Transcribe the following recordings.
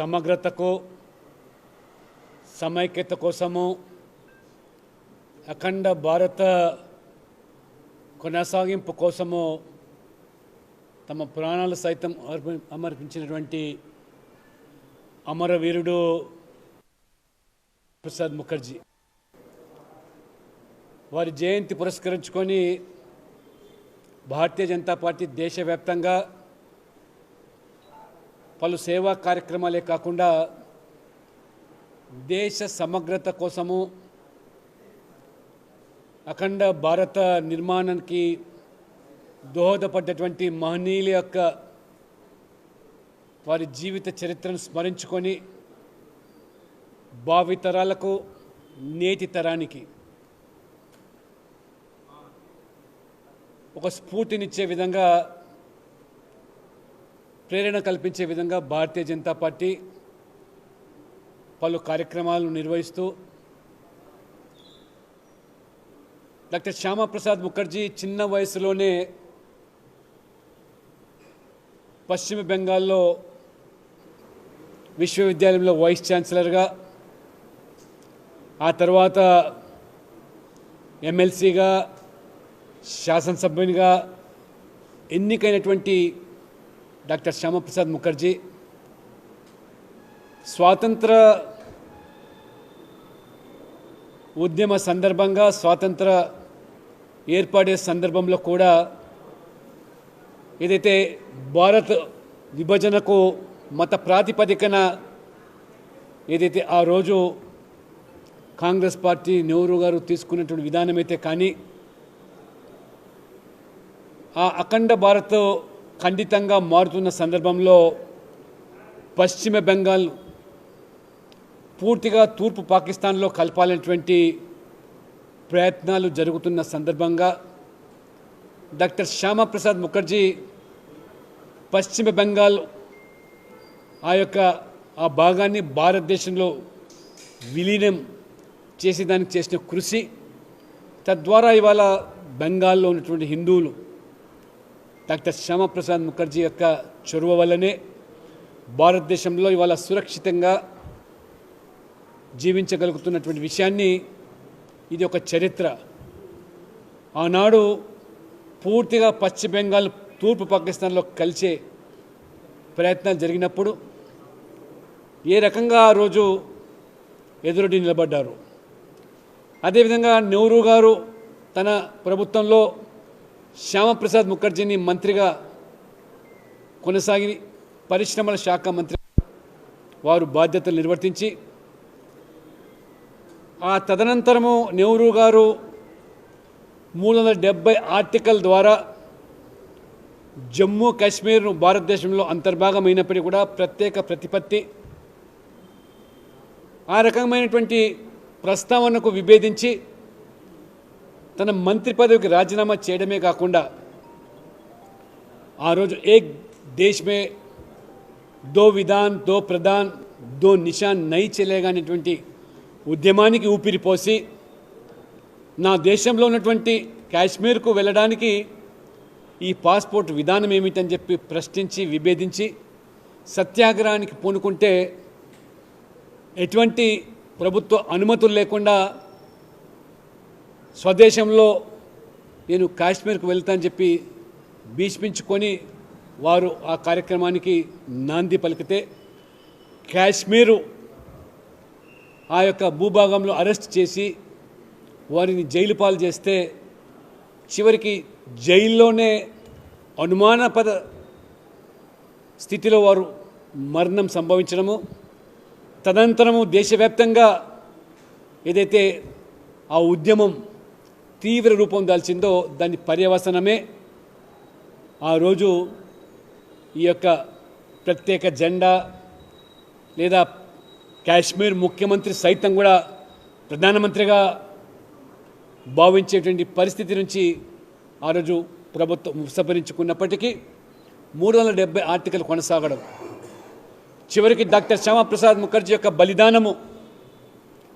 సమగ్రతకు సమైక్యత కోసము అఖండ భారత కొనసాగింపు కోసము తమ ప్రాణాలు సైతం అమర్పించినటువంటి అమరవీరుడు ప్రసాద్ ముఖర్జీ. వారి జయంతి పురస్కరించుకొని భారతీయ జనతా పార్టీ దేశవ్యాప్తంగా పలు సేవా కార్యక్రమాలే కాకుండా దేశ సమగ్రత కోసము అఖండ భారత నిర్మాణానికి దోహదపడ్డటువంటి మహనీయుల యొక్క వారి జీవిత చరిత్రను స్మరించుకొని భావితరాలకు నేటి తరానికి ఒక స్ఫూర్తినిచ్చే విధంగా ప్రేరణ కల్పించే విధంగా భారతీయ జనతా పార్టీ పలు కార్యక్రమాలను నిర్వహిస్తూ డాక్టర్ శ్యామప్రసాద్ ముఖర్జీ చిన్న వయసులోనే పశ్చిమ బెంగాల్లో విశ్వవిద్యాలయంలో వైస్ ఛాన్సలర్గా ఆ తర్వాత ఎమ్మెల్సీగా శాసనసభ్యునిగా ఎన్నికైనటువంటి డాక్టర్ శ్యామప్రసాద్ ముఖర్జీ స్వాతంత్ర ఉద్యమ సందర్భంగా స్వాతంత్ర ఏర్పడే సందర్భంలో కూడా ఏదైతే భారత్ విభజనకు మత ప్రాతిపదికన ఏదైతే ఆ రోజు కాంగ్రెస్ పార్టీ నెహ్రూ గారు తీసుకున్నటువంటి విధానం అయితే కానీ ఆ అఖండ భారత్ ఖండితంగా మారుతున్న సందర్భంలో పశ్చిమ బెంగాల్ పూర్తిగా తూర్పు పాకిస్తాన్లో కలపాలనేటువంటి ప్రయత్నాలు జరుగుతున్న సందర్భంగా డాక్టర్ శ్యామప్రసాద్ ముఖర్జీ పశ్చిమ బెంగాల్ ఆ యొక్క ఆ భాగాన్ని భారతదేశంలో విలీనం చేసేదానికి చేసిన కృషి తద్వారా ఇవాళ బెంగాల్లో ఉన్నటువంటి హిందువులు డాక్టర్ శ్యామప్రసాద్ ముఖర్జీ యొక్క చొరవ వల్లనే భారతదేశంలో ఇవాళ సురక్షితంగా జీవించగలుగుతున్నటువంటి విషయాన్ని ఇది ఒక చరిత్ర. ఆనాడు పూర్తిగా పశ్చిమ బెంగాల్ తూర్పు పాకిస్తాన్లో కలిసే ప్రయత్నాలు జరిగినప్పుడు ఏ రకంగా ఆ రోజు ఎదురొడ్డి నిలబడ్డారు? అదేవిధంగా నెహ్రూ గారు తన ప్రభుత్వంలో శ్యామప్రసాద్ ముఖర్జీని మంత్రిగా కొనసాగి పరిశ్రమల శాఖ మంత్రి వారు బాధ్యతలు నిర్వర్తించి ఆ తదనంతరము నెహ్రూ గారు మూడు వందల డెబ్బై ఆర్టికల్ ద్వారా జమ్మూ కాశ్మీర్ను భారతదేశంలో అంతర్భాగమైనప్పటికీ కూడా ప్రత్యేక ప్రతిపత్తి ఆ రకమైనటువంటి ప్రస్తావనకు విభేదించి తన మంత్రి పదవికి రాజీనామా చేయడమే కాకుండా ఆ రోజు ఏక్ దేశమే దో విధాన్ దో ప్రధాన్ దో నిషాన్ నై చెలేగానేటువంటి ఉద్యమానికి ఊపిరిపోసి నా దేశంలో ఉన్నటువంటి కాశ్మీర్కు వెళ్ళడానికి ఈ పాస్పోర్ట్ విధానం ఏమిటని చెప్పి ప్రశ్నించి విభేదించి సత్యాగ్రహానికి పూనుకుంటే ఎటువంటి ప్రభుత్వ అనుమతులు లేకుండా స్వదేశంలో నేను కాశ్మీర్కు వెళ్తానని చెప్పి భీష్మించుకొని వారు ఆ కార్యక్రమానికి నాంది పలికితే కాశ్మీరు ఆ యొక్క భూభాగంలో అరెస్ట్ చేసి వారిని జైలు పాలు చేస్తే చివరికి జైల్లోనే అనుమానపద స్థితిలో వారు మరణం సంభవించడము. తదనంతరము దేశవ్యాప్తంగా ఏదైతే ఆ ఉద్యమం తీవ్ర రూపం దాల్చిందో దాని పర్యవసనమే. ఆ రోజు ఈ యొక్క ప్రత్యేక జెండా లేదా కాశ్మీర్ ముఖ్యమంత్రి సైతం కూడా ప్రధానమంత్రిగా భావించేటువంటి పరిస్థితి నుంచి ఆ రోజు ప్రభుత్వం ఉపసంహరించుకున్నప్పటికీ మూడు వందల డెబ్బై ఆర్టికల్ కొనసాగడం. చివరికి డాక్టర్ శ్యామప్రసాద్ ముఖర్జీ యొక్క బలిదానము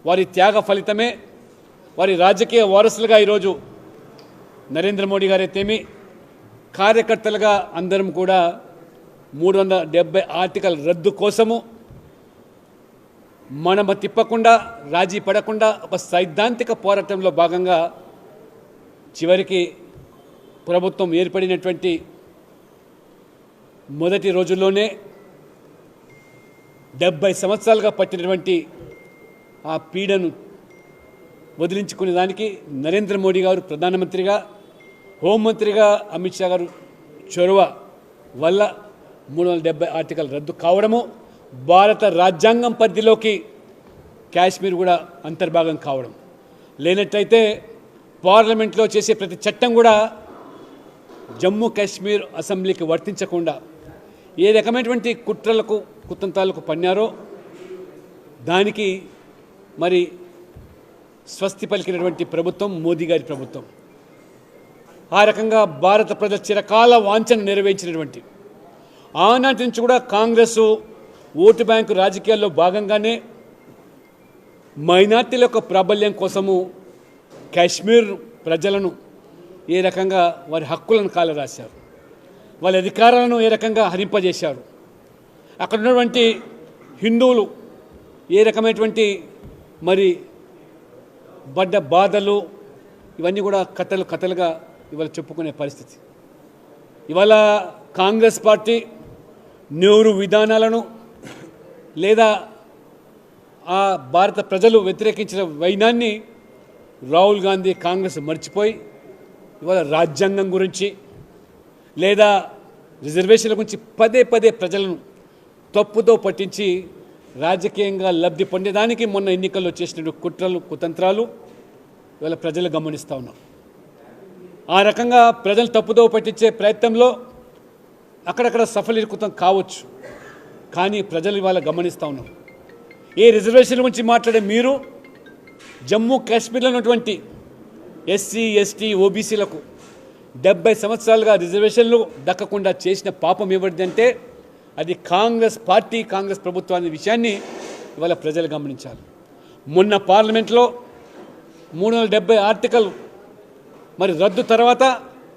వారి త్యాగ ఫలితమే వారి రాజకీయ వారసులుగా ఈరోజు నరేంద్ర మోడీ గారైతేమి కార్యకర్తలుగా అందరం కూడా మూడు వందల డెబ్బై ఆర్టికల్ రద్దు కోసము మనమ తిప్పకుండా రాజీ పడకుండా ఒక సైద్ధాంతిక పోరాటంలో భాగంగా చివరికి ప్రభుత్వం ఏర్పడినటువంటి మొదటి రోజుల్లోనే డెబ్బై సంవత్సరాలుగా పట్టినటువంటి ఆ పీడను వదిలించుకునే దానికి నరేంద్ర మోడీ గారు ప్రధానమంత్రిగా హోంమంత్రిగా అమిత్ షా గారు చొరవ వల్ల మూడు వందల డెబ్బై ఆర్టికల్ రద్దు కావడము భారత రాజ్యాంగం పరిధిలోకి కాశ్మీర్ కూడా అంతర్భాగం కావడం. లేనట్టయితే పార్లమెంట్లో చేసే ప్రతి చట్టం కూడా జమ్మూ కాశ్మీర్ అసెంబ్లీకి వర్తించకుండా ఏ రకమైనటువంటి కుట్రలకు కుతంత్రాలకు పన్నారో దానికి మరి స్వస్తి పలికినటువంటి ప్రభుత్వం మోదీ గారి ప్రభుత్వం. ఆ రకంగా భారత ప్రజల చిరకాల వాంఛను నెరవేర్చినటువంటి. ఆనాటి నుంచి కూడా కాంగ్రెస్ ఓటు బ్యాంకు రాజకీయాల్లో భాగంగానే మైనార్టీల యొక్క ప్రాబల్యం కోసము కాశ్మీర్ ప్రజలను ఏ రకంగా వారి హక్కులను కాలరాశారు. వాళ్ళ అధికారాలను ఏ రకంగా హరింపజేశారు. అక్కడ ఉన్నటువంటి హిందువులు ఏ రకమైనటువంటి మరి పడ్డ బాధలు ఇవన్నీ కూడా కథలు కథలుగా ఇవాళ చెప్పుకునే పరిస్థితి. ఇవాళ కాంగ్రెస్ పార్టీ నెహ్రూ విధానాలను లేదా ఆ భారత ప్రజలు వ్యతిరేకించిన వైనాన్ని రాహుల్ గాంధీ కాంగ్రెస్ మర్చిపోయి ఇవాళ రాజ్యాంగం గురించి లేదా రిజర్వేషన్ల గురించి పదే పదే ప్రజలను తప్పుతో పట్టించి రాజకీయంగా లబ్ధి పొందేదానికి మొన్న ఎన్నికల్లో చేసిన కుట్రలు కుతంత్రాలు ఇవాళ ప్రజలు గమనిస్తూ ఉన్నారు. ఆ రకంగా ప్రజలు తప్పుదోవ పట్టించే ప్రయత్నంలో అక్కడక్కడ సఫలీకృతం కావచ్చు. కానీ ప్రజలు ఇవాళ గమనిస్తూ ఉన్నారు. ఏ రిజర్వేషన్ గురించి మాట్లాడే మీరు జమ్మూ కాశ్మీర్లో ఉన్నటువంటి ఎస్సీ ఎస్టీ ఓబీసీలకు డెబ్బై సంవత్సరాలుగా రిజర్వేషన్లు దక్కకుండా చేసిన పాపం ఎవరిదంటే అది కాంగ్రెస్ పార్టీ కాంగ్రెస్ ప్రభుత్వం అనే విషయాన్ని ఇవాళ ప్రజలు గమనించాలి. మొన్న పార్లమెంట్లో మూడు వందల డెబ్బై ఆర్టికల్ మరి రద్దు తర్వాత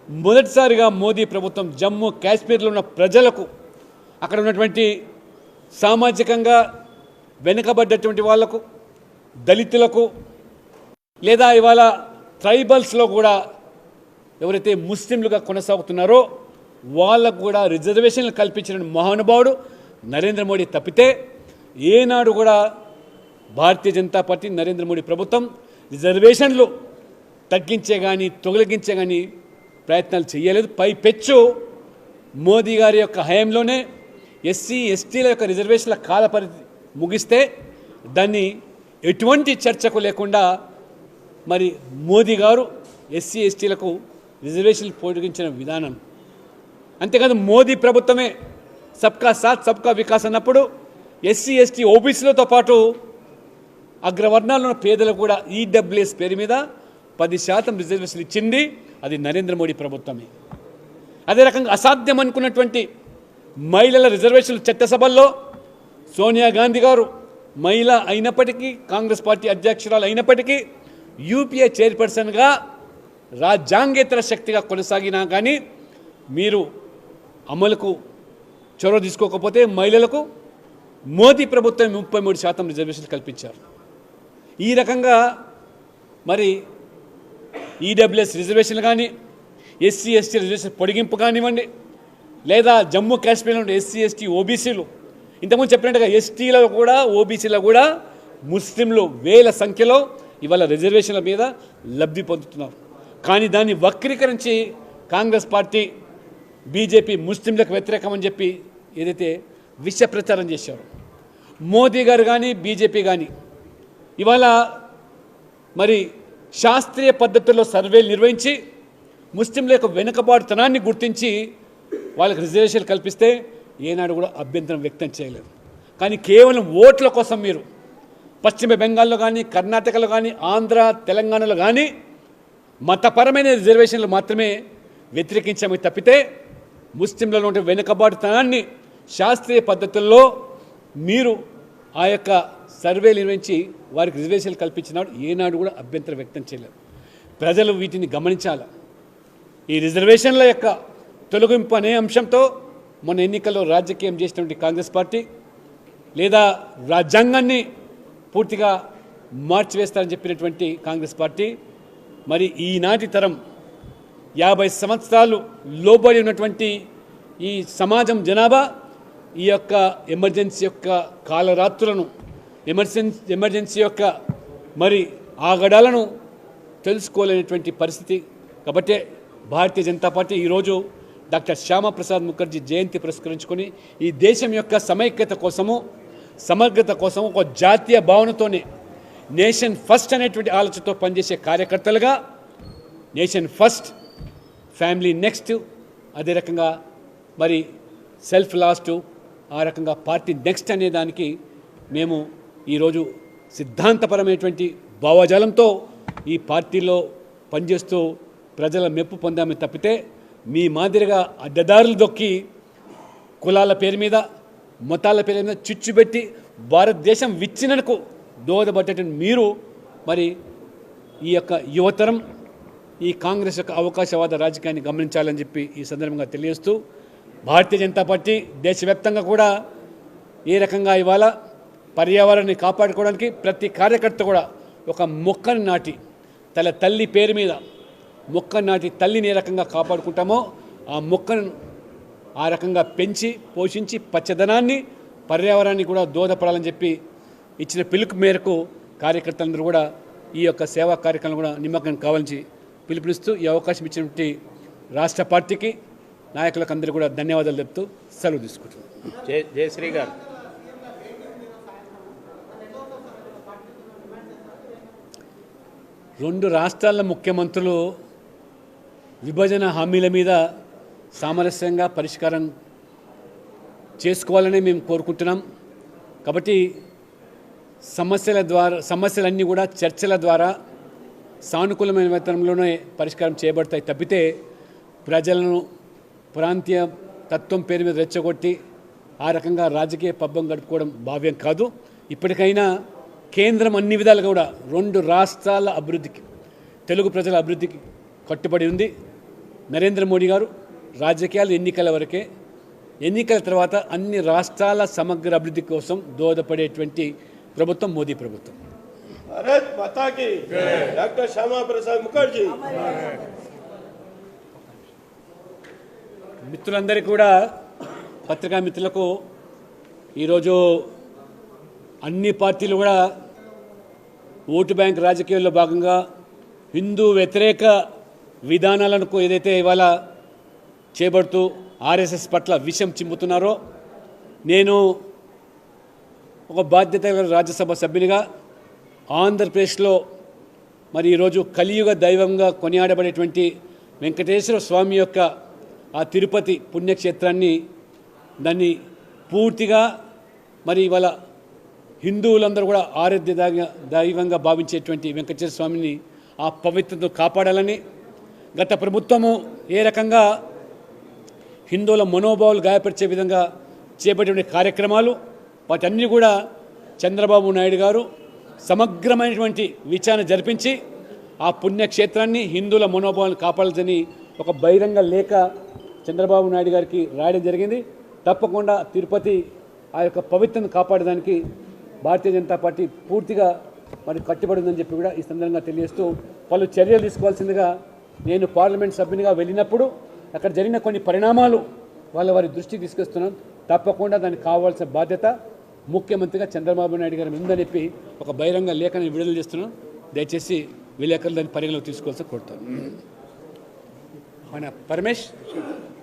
మొదటిసారిగా మోదీ ప్రభుత్వం జమ్మూ కాశ్మీర్లో ఉన్న ప్రజలకు అక్కడ ఉన్నటువంటి సామాజికంగా వెనుకబడ్డటువంటి వాళ్ళకు దళితులకు లేదా ఇవాళ ట్రైబల్స్లో కూడా ఎవరైతే ముస్లింలుగా కొనసాగుతున్నారో వాళ్ళకు కూడా రిజర్వేషన్లు కల్పించిన మహానుభావుడు నరేంద్ర మోడీ తప్పితే ఏనాడు కూడా భారతీయ జనతా పార్టీ నరేంద్ర మోడీ ప్రభుత్వం రిజర్వేషన్లు తగ్గించే కానీ తొలగించే కానీ ప్రయత్నాలు చేయలేదు. పై పెచ్చు మోదీ గారి యొక్క హయాంలోనే ఎస్సీ ఎస్టీల యొక్క రిజర్వేషన్ల కాల పరిధి ముగిస్తే దాన్ని ఎటువంటి చర్చకు లేకుండా మరి మోదీ గారు ఎస్సీ ఎస్టీలకు రిజర్వేషన్లు పొడిగించిన విధానం అంతేకాదు మోదీ ప్రభుత్వమే సబ్కా సాత్ సబ్కా వికాస్ అన్నప్పుడు ఎస్సీ ఎస్టీ ఓబీసీలతో పాటు అగ్రవర్ణాల్లో పేదలు పేదలకు కూడా ఈడబ్ల్యూఎస్ పేరు మీద పది శాతం రిజర్వేషన్ ఇచ్చింది అది నరేంద్ర మోడీ ప్రభుత్వమే. అదే రకంగా అసాధ్యం అనుకున్నటువంటి మహిళల రిజర్వేషన్లు చట్టసభల్లో సోనియా గాంధీ గారు మహిళ అయినప్పటికీ కాంగ్రెస్ పార్టీ అధ్యక్షురాలు అయినప్పటికీ యూపీఏ చైర్పర్సన్గా రాజ్యాంగేతర శక్తిగా కొనసాగినా కానీ మీరు అమలుకు చొరవ తీసుకోకపోతే మహిళలకు మోదీ ప్రభుత్వం ముప్పై మూడు శాతం రిజర్వేషన్లు కల్పించారు. ఈ రకంగా మరి ఈడబ్ల్యూఎస్ రిజర్వేషన్లు కానీ ఎస్సీ ఎస్టీ రిజర్వేషన్ పొడిగింపు కానివ్వండి లేదా జమ్మూ కాశ్మీర్లో ఉండే ఎస్సీ ఎస్టీ ఓబీసీలు ఇంతకుముందు చెప్పినట్టుగా ఎస్టీలో కూడా ఓబీసీలో కూడా ముస్లింలు వేల సంఖ్యలో ఇవాళ రిజర్వేషన్ల మీద లబ్ధి పొందుతున్నారు. కానీ దాన్ని వక్రీకరించి కాంగ్రెస్ పార్టీ బీజేపీ ముస్లింలకు వ్యతిరేకమని చెప్పి ఏదైతే విష ప్రచారం చేశారు మోదీ గారు కానీ బీజేపీ కానీ ఇవాళ మరి శాస్త్రీయ పద్ధతుల్లో సర్వేలు నిర్వహించి ముస్లింల యొక్క వెనుకబాటుతనాన్ని గుర్తించి వాళ్ళకి రిజర్వేషన్లు కల్పిస్తే ఏనాడు కూడా అభ్యంతరం వ్యక్తం చేయలేదు. కానీ కేవలం ఓట్ల కోసం మీరు పశ్చిమ బెంగాల్లో కానీ కర్ణాటకలో కానీ ఆంధ్ర తెలంగాణలో కానీ మతపరమైన రిజర్వేషన్లు మాత్రమే వ్యతిరేకించామే తప్పితే ముస్లింలలో ఉండే వెనుకబాటుతనాన్ని శాస్త్రీయ పద్ధతుల్లో మీరు ఆ యొక్క సర్వే నిర్వహించి వారికి రిజర్వేషన్లు కల్పించినాడు. ఏనాడు కూడా అభ్యంతరం వ్యక్తం చేయలేదు. ప్రజలు వీటిని గమనించాలి. ఈ రిజర్వేషన్ల యొక్క తొలగింపు అనే అంశంతో మన ఎన్నికల్లో రాజకీయం చేసినటువంటి కాంగ్రెస్ పార్టీ లేదా రాజ్యాంగాన్ని పూర్తిగా మార్చివేస్తారని చెప్పినటువంటి కాంగ్రెస్ పార్టీ మరి ఈనాటి తరం యాభై సంవత్సరాలు లోబడి ఉన్నటువంటి ఈ సమాజం జనాభా ఈ యొక్క ఎమర్జెన్సీ యొక్క కాలరాత్రులను ఎమర్జెన్సీ ఎమర్జెన్సీ యొక్క మరి ఆగడాలను తెలుసుకోలేనటువంటి పరిస్థితి. కాబట్టి భారతీయ జనతా పార్టీ ఈరోజు డాక్టర్ శ్యామప్రసాద్ ముఖర్జీ జయంతి పురస్కరించుకొని ఈ దేశం యొక్క సమైక్యత కోసము సమగ్రత కోసం ఒక జాతీయ భావనతోనే నేషన్ ఫస్ట్ అనేటువంటి ఆలోచనతో పనిచేసే కార్యకర్తలుగా నేషన్ ఫస్ట్ ఫ్యామిలీ నెక్స్ట్ అదే రకంగా మరి సెల్ఫ్ లాస్ట్ ఆ రకంగా పార్టీ నెక్స్ట్ అనే దానికి మేము ఈరోజు సిద్ధాంతపరమైనటువంటి భావజాలంతో ఈ పార్టీలో పనిచేస్తూ ప్రజల మెప్పు పొందామే తప్పితే మీ మాదిరిగా అడ్డదారులు దొక్కి కులాల పేరు మీద మతాల పేరు మీద చిచ్చుపెట్టి భారతదేశం విచ్చినకు దోహదపడ్డటువంటి మీరు మరి ఈ యొక్క యువతరం ఈ కాంగ్రెస్ యొక్క అవకాశవాద రాజకీయాన్ని గమనించాలని చెప్పి ఈ సందర్భంగా తెలియజేస్తూ భారతీయ జనతా పార్టీ దేశవ్యాప్తంగా కూడా ఏ రకంగా ఇవాళ పర్యావరణాన్ని కాపాడుకోవడానికి ప్రతి కార్యకర్త కూడా ఒక మొక్కని నాటి తన తల్లి పేరు మీద మొక్క నాటి తల్లిని ఏ రకంగా కాపాడుకుంటామో ఆ మొక్కను ఆ రకంగా పెంచి పోషించి పచ్చదనాన్ని పర్యావరణాన్ని కూడా దోహదపడాలని చెప్పి ఇచ్చిన పిలుపు మేరకు కార్యకర్తలందరూ కూడా ఈ యొక్క సేవా కార్యక్రమం కూడా నిమగ్నం కావాలని పిలుపునిస్తూ ఈ అవకాశం ఇచ్చినటువంటి రాష్ట్ర పార్టీకి నాయకులకు అందరూ కూడా ధన్యవాదాలు చెప్తూ సెలవు తీసుకుంటున్నాను జయ జయశ్రీ గారు. రెండు రాష్ట్రాల ముఖ్యమంత్రులు విభజన హామీల మీద సామరస్యంగా పరిష్కారం చేసుకోవాలని మేము కోరుకుంటున్నాం. కాబట్టి సమస్యల ద్వారా సమస్యలన్నీ కూడా చర్చల ద్వారా సానుకూలమైన వేతనంలోనే పరిష్కారం చేయబడతాయి తప్పితే ప్రజలను ప్రాంతీయ తత్వం పేరు మీద రెచ్చగొట్టి ఆ రకంగా రాజకీయ పబ్బం గడుపుకోవడం భావ్యం కాదు. ఇప్పటికైనా కేంద్రం అన్ని విధాలుగా కూడా రెండు రాష్ట్రాల అభివృద్ధికి తెలుగు ప్రజల అభివృద్ధికి కట్టుబడి ఉంది. నరేంద్ర మోడీ గారు రాజకీయాలు ఎన్నికల వరకే ఎన్నికల తర్వాత అన్ని రాష్ట్రాల సమగ్ర అభివృద్ధి కోసం దోహదపడేటువంటి ప్రభుత్వం మోదీ ప్రభుత్వం. भारत माता की डॉक्टर श्यामा प्रसाद मुखर्जी మిత్రులందరికీ కూడా పత్రికా మిత్రులకు ఈరోజు అన్ని పార్టీలు కూడా ఓటు బ్యాంక్ రాజకీయాల్లో భాగంగా హిందూ వ్యతిరేక విధానాలకు ఏదైతే ఇవాళ చేపడుతూ ఆర్ఎస్ఎస్ పట్ల విషం చిమ్ముతున్నారో నేను ఒక బాధ్యత గల రాజ్యసభ సభ్యునిగా ఆంధ్రప్రదేశ్లో మరి ఈరోజు కలియుగ దైవంగా కొనియాడబడేటువంటి వెంకటేశ్వర స్వామి యొక్క ఆ తిరుపతి పుణ్యక్షేత్రాన్ని దాన్ని పూర్తిగా మరి ఇవాళ హిందువులందరూ కూడా ఆరాధ్య దైవంగా భావించేటువంటి వెంకటేశ్వర స్వామిని ఆ పవిత్రతను కాపాడాలని గత ప్రభుత్వము ఏ రకంగా హిందువుల మనోభావాలు గాయపరిచే విధంగా చేపట్టిన కార్యక్రమాలు వాటన్నీ కూడా చంద్రబాబు నాయుడు గారు సమగ్రమైనటువంటి విచారణ జరిపించి ఆ పుణ్యక్షేత్రాన్ని హిందువుల మనోభావాలను కాపాడాలని ఒక బహిరంగ లేఖ చంద్రబాబు నాయుడు గారికి రాయడం జరిగింది. తప్పకుండా తిరుపతి ఆ యొక్క పవిత్రను కాపాడడానికి భారతీయ జనతా పార్టీ పూర్తిగా మరి కట్టుబడిందని చెప్పి కూడా ఈ సందర్భంగా తెలియజేస్తూ పలు చర్యలు తీసుకోవాల్సిందిగా నేను పార్లమెంట్ సభ్యునిగా వెళ్ళినప్పుడు అక్కడ జరిగిన కొన్ని పరిణామాలు వాళ్ళ వారి దృష్టికి తీసుకొస్తున్నాను. తప్పకుండా దానికి కావాల్సిన బాధ్యత ముఖ్యమంత్రిగా చంద్రబాబు నాయుడు గారి ఉందని చెప్పి ఒక బహిరంగ లేఖను విడుదల చేస్తున్నాను. దయచేసి విలేకరులు దాన్ని పరిగణలోకి తీసుకోవాల్సి కోరుతాను. మన పరమేష్